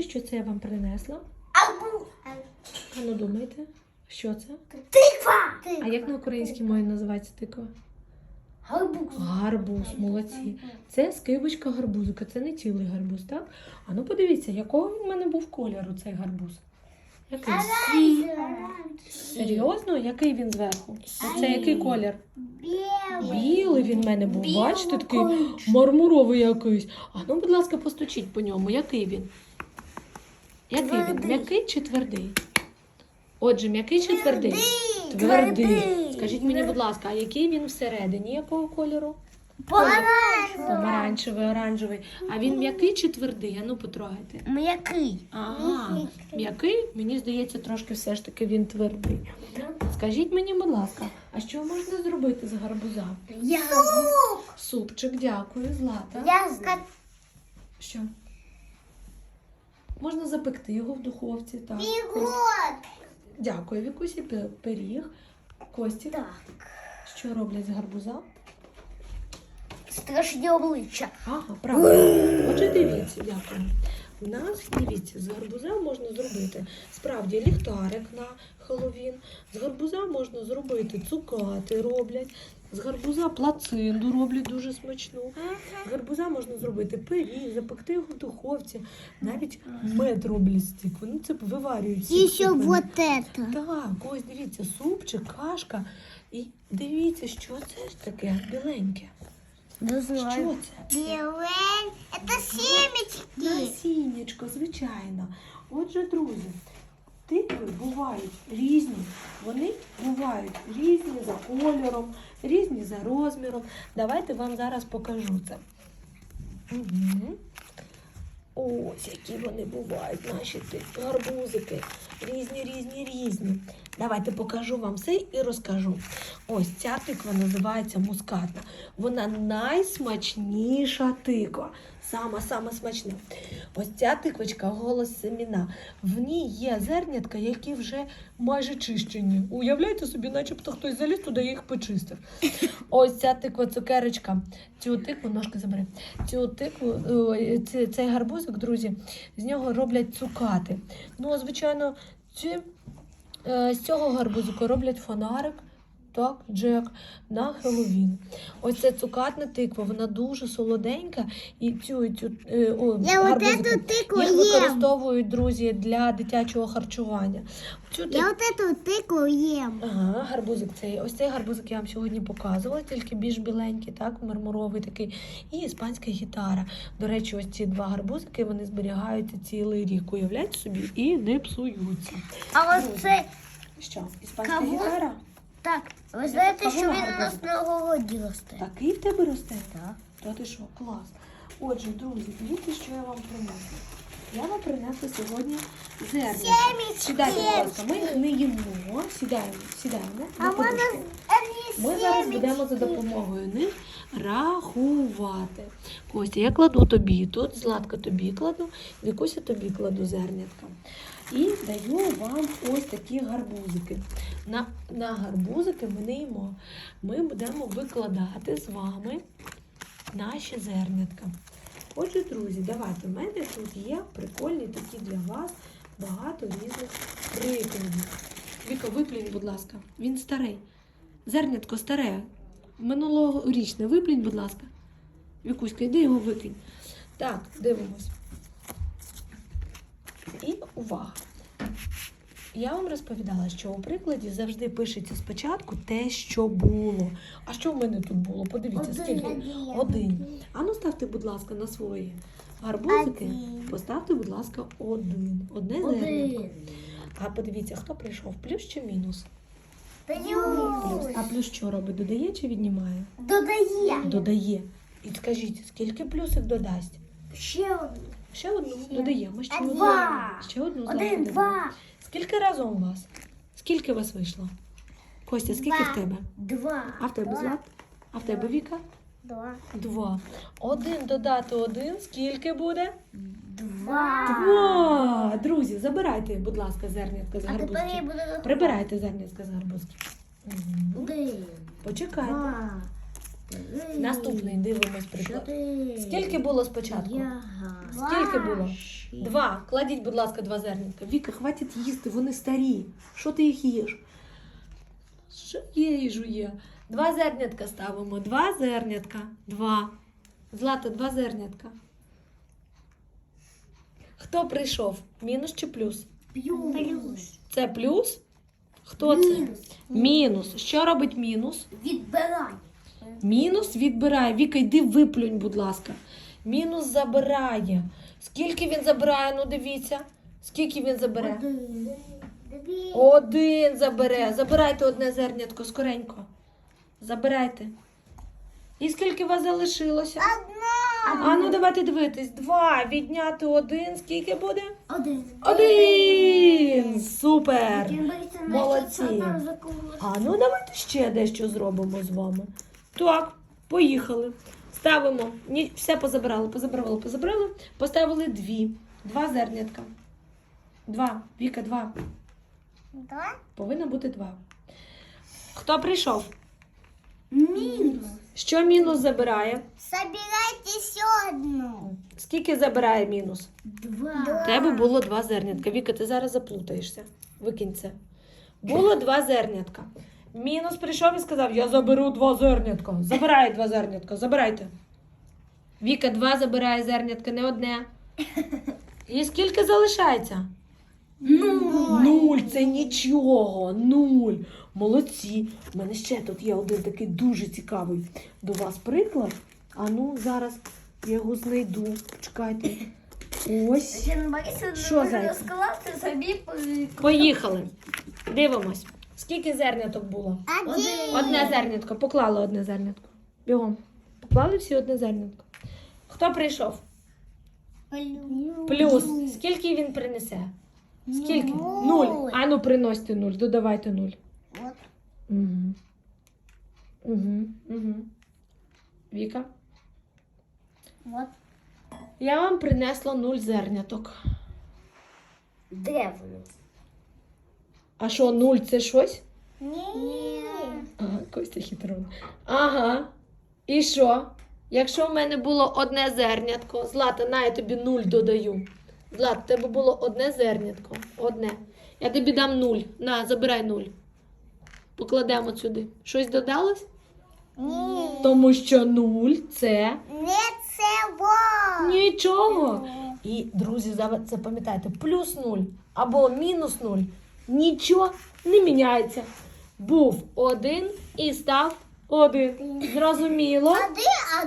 Що це я вам принесла? А ну думайте, що це? Тиква. А як на українській мові називається тиква? Гарбуз. Гарбуз, молодці. Це скибочка гарбузика, це не цілий гарбуз, так? А ну подивіться, якого в мене був кольору цей гарбуз? Який? Серйозно? Який він зверху? Оце який колір? Білий він в мене був. Бачите, такий мармуровий якийсь. А ну, будь ласка, постучіть по ньому. Який він? Який він? М'який чи твердий? Отже, м'який чи твердий? Твердий. Скажіть мені, будь ласка, а який він всередині якого кольору? Помаранчевий. Помаранчевий, оранжевий. А він м'який чи твердий? А ну потрогайте. М'який. Ага, м'який, мені здається, трошки все ж таки він твердий. Скажіть мені, будь ласка, а що можна зробити з гарбуза? Я. Супчик, дякую, злата. Я. Що? Можна запекти його в духовці. Так. Бігот. Дякую, Вікусі, пи- пиріг. Костік, Так. що роблять з гарбуза? Страшні обличчя. Ага, правильно. Отже, дивіться, дякую. У нас, дивіться, з гарбуза можна зробити справді ліхтарик на Хеллоуін. З гарбуза можна зробити цукати роблять. З гарбуза плацинду роблять дуже смачну. З гарбуза можна зробити пиріг, запекти його в духовці. Навіть мед роблять з тик. Вони це виварюють. І ще вот это. Так, ось дивіться, супчик, кашка. І дивіться, що це ж таке біленьке. Не Що це? Белень. Это семечки. Насіннячко, звичайно. Отже, друзі, тикви бувають різні. Вони бувають різні за кольором, різні за розміром. Давайте вам зараз покажу це. Угу. Ось які вони бувають, наші гарбузики. Різні, різні, різні. Давайте покажу вам все і розкажу. Ось ця тиква називається мускатна. Вона найсмачніша тиква. Сама, сама смачна. Ось ця тиквочка голос семіна. В ній є зернятка, які вже майже чищені. Уявляєте собі, начебто хтось заліз туди їх почистив. Ось ця тиква цукерочка. Цю тикву, ножки забери. Цю тикву, цей гарбузик, друзі, з нього роблять цукати. Ну, звичайно, е, з цього гарбузику роблять фонарик Так, Джек, на Хеллоуін. Ось це цукатна тиква, вона дуже солоденька. І цю, і цю е, о, Я вот гарбузику эту тыкву їх ем. використовують, друзі, для дитячого харчування. Цю тик- Я вот эту тыкву ем. Ага, гарбузик цей. Ось цей гарбузик я вам сьогодні показувала, тільки більш біленький, так, мармуровий такий. І іспанська гітара. До речі, ось ці два гарбузики вони зберігаються цілий рік. Уявляєте собі, і не псуються. А ось це Що, іспанська Кого? гітара? Так. Ви знаєте, що він у нас на городі росте? Такий в тебе росте? Так. Та ти що, клас. Отже, друзі, дивіться, що я вам принесла. Я вам принесла сьогодні зерня. Сідайте, будь ласка, ми не їмо. Сідаємо, сідаємо. А на подушку. Ми зараз будемо за допомогою них рахувати. Костя, я кладу тобі тут, Златка тобі кладу, Вікуся тобі кладу зернятка. І даю вам ось такі гарбузики. На, на гарбузики ми не їмо. Ми будемо викладати з вами наші зернятка. Отже, друзі, давайте. У мене тут є прикольні такі для вас багато різних прикладів. Віка, виплюнь, будь ласка. Він старий. Зернятко старе. Минулорічне. Виплюнь, будь ласка. Вікуська, йди його викинь. Так, дивимось. І увага. Я вам розповідала, що у прикладі завжди пишеться спочатку те, що було. А що в мене тут було? Подивіться, скільки? Один. А ну ставте, будь ласка, на свої гарбузики. Один. Поставте, будь ласка, один. Одне зернятко. А подивіться, хто прийшов? Плюс чи мінус? Плюс. А плюс що робить? Додає чи віднімає? Додає. Додає. І скажіть, скільки плюсик додасть? Ще один. Ще одну додаємо. Ще одну. Два. Ще одну Один, додаємо. два. Скільки разом у вас? Скільки вас вийшло? Костя, скільки Два. в тебе? Два. А в тебе Злат? А в тебе Віка? Два. Два. Один додати один. Скільки буде? Два. Два. Друзі, забирайте, будь ласка, зернятка з А тепер я гарбузки. буду Прибирайте зернятка з гарбузки. Мгм. Один. Почекайте. Два. три, Наступний дивимось приклад. чотири, Скільки було спочатку? п'ять, Скільки було? шість. Два. Кладіть, будь ласка, два зернятка. Віка, хватить їсти, вони старі. Що ти їх їш? Жує і жує. Два зернятка ставимо. Два зернятка. Два. Злата, два зернятка. Хто прийшов? Мінус чи плюс? Плюс. Це плюс? Хто це? Мінус. Що робить мінус? Відбирай. Мінус відбирає. Віка, йди виплюнь, будь ласка. Мінус забирає. Скільки він забирає? Ну дивіться. Скільки він забере? Один. Один забере. Забирайте одне зернятко скоренько. Забирайте. І скільки у вас залишилося? Одна. А ну давайте дивитись. Два. Відняти один. Скільки буде? Один. Один. Супер. Молодці. А ну давайте ще дещо зробимо з вами. Так, поїхали. Ставимо. Ні, все позабирали, позабирали, позабирали. Поставили дві. Два зернятка. Два. Віка, два. Два. Повинно бути два. Хто прийшов? Мінус. Що мінус забирає? Собирайте ще одну. Скільки забирає мінус? Два. У тебе було два зернятка. Віка, ти зараз заплутаєшся. Викинь це. Було два зернятка. Мінус прийшов і сказав: Я заберу два зернятка. Забирай два зернятка, забирайте. Віка, два забирає зернятка, не одне. І скільки залишається? Нуль. Нуль, це нічого. Нуль. Молодці. У мене ще тут є один такий дуже цікавий до вас приклад. А ну, зараз я його знайду. Чекайте. Ось. Що, собі. Поїхали. Дивимось. Скільки зерняток було? Один. Одне зернятко. Поклали одне зернятко. Бігом. Поклали всі одне зернятко. Хто прийшов? Плюс. Скільки він принесе? Скільки? Нуль. Нуль. А ну приносьте нуль. Додавайте нуль. От. Угу. Угу. Угу. Віка. От. Я вам принесла нуль зерняток. Де воно? А що, нуль це щось? Ні. Ага, Костя хитрон. Ага. І що? Якщо в мене було одне зернятко, Злата, на я тобі нуль додаю. Злата, в тебе було одне зернятко. Одне. Я тобі дам нуль. На, забирай нуль. Покладемо сюди. Щось додалось? Ні. Тому що нуль це Не це во. нічого. І, друзі, зава- запам'ятайте, плюс нуль або мінус нуль. Нічого не міняється. Був один і став один. Зрозуміло? Один,